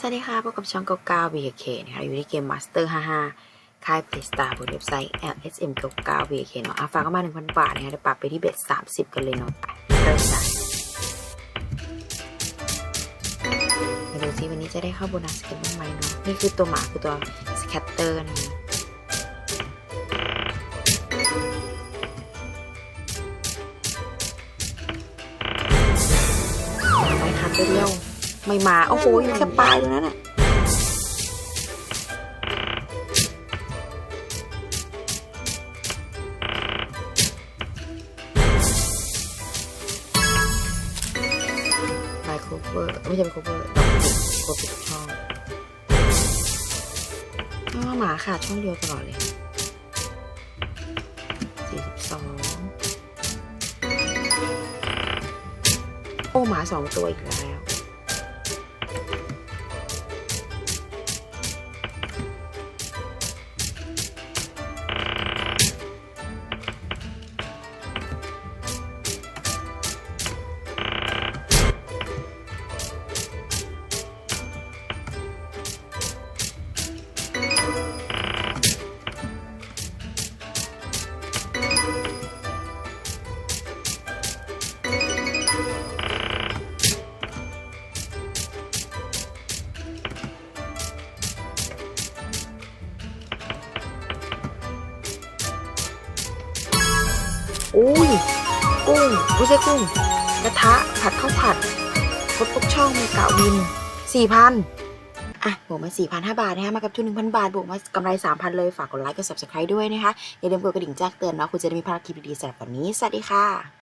สวัสดีค่ะ พบกับช่องเก้า VK นะคะ อยู่ในเกม Master 55 ค่าย Playstar บนเว็บไซต์ LSM 99 VK เนาะอาฝากเข้ามา 1,000 บาทนะคะเดี๋ยวปรับไปที่เบ็ด30 กันเลยเนาะเริ่มจ้ะมาดูซิวันนี้จะได้เข้าโบนัสกันบ้างไหมเนาะ นี่คือตัวหมาคือตัวสแคตเตอร์นะคะไม่ทันไปเดียว ไม่มา โอ้โหอยู่แค่ปลายตรงนั้นอะไมโครเวอร์ไม่ใช่ไมโครเวอร์ดอกจิกโครปิดช่องอ้าวหมาขาดช่องเดียวตลอดเลยสี่สิบสองโอ้หมาสองตัวอีกแล้ว อุ้ย กุ้งไม่ใช่กุ้ง กระทะผัดข้าวผัดครบทุกช่องมีกะวินสี่พันอะ บวกมาสี่พันห้าบาทนะคะมากับทุนหนึ่งพันบาท บวกมากำไรสามพันเลย ฝากกดไลค์กด subscribe ด้วยนะคะ อย่าลืมกดกระดิ่งแจ้งเตือนนะคุณจะได้มีภารกิจดีๆสำหรับวันนี้ สวัสดีค่ะ